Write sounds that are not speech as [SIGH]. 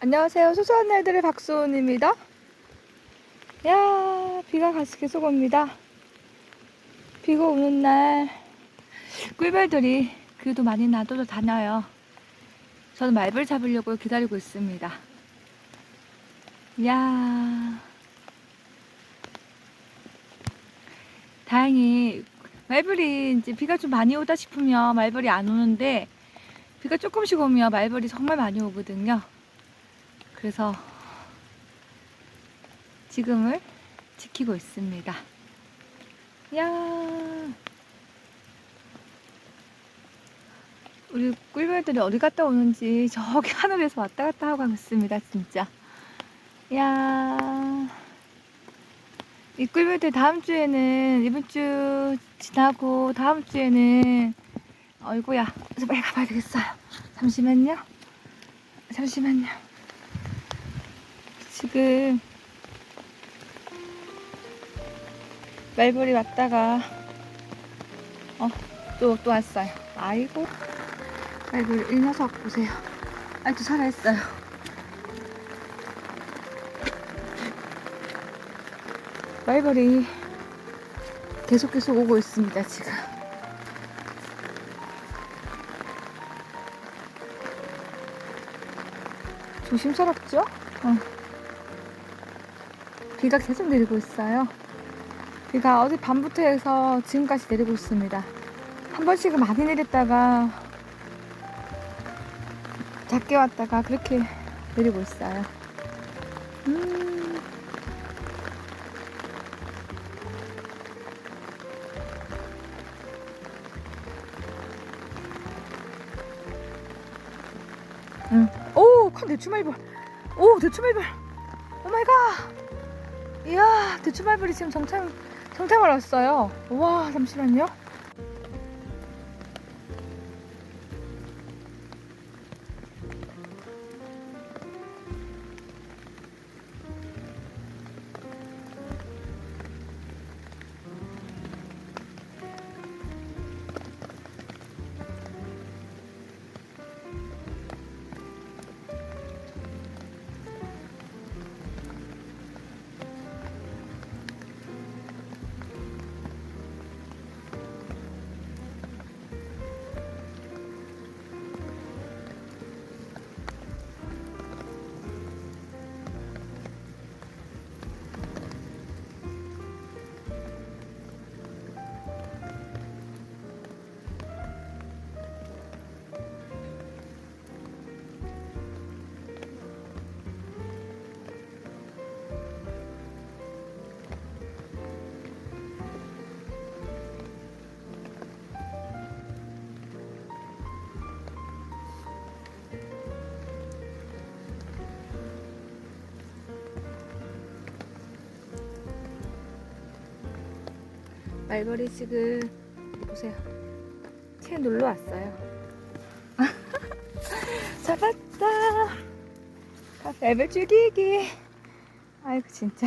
안녕하세요. 소소한 날들의 박소은입니다. 야, 비가 다시 계속 옵니다. 비가 오는 날 꿀벌들이 그래도 많이 놔둬도 다녀요. 저는 말벌 잡으려고 기다리고 있습니다. 야, 다행히 말벌이 이제 비가 좀 많이 오다 싶으면 말벌이 안 오는데 비가 조금씩 오면 말벌이 정말 많이 오거든요. 그래서 지금을 지키고 있습니다. 야 우리 꿀벌들이 어디 갔다 오는지 저기 [LAUGHS] 하늘에서 왔다 갔다 하고 있습니다, 진짜. 야. 이 꿀벌들 다음 주에는 이번 주 지나고 다음 주에는 어이구야 빨리 가봐야 되겠어요 잠시만요 잠시만요 지금 말벌이 왔다가 어또 또 왔어요 아이고 아이고 이 녀석 보세요 아직도 살아있어요 말벌이 계속 계속 오고 있습니다 지금 조심스럽죠? 어. 비가 계속 내리고 있어요 비가 어제 밤부터 해서 지금까지 내리고 있습니다 한 번씩은 많이 내렸다가 작게 왔다가 그렇게 내리고 있어요 음. 응. 오, 큰 대추말벌. 오, 대추말벌. 오 마이 갓. 이야, 대추말벌이 지금 정착, 정착을 왔어요. 와, 잠시만요. 말벌이 지금 보세요. 채 놀러 왔어요. 잡았다. 가- 말벌 죽이기. 아이고 진짜.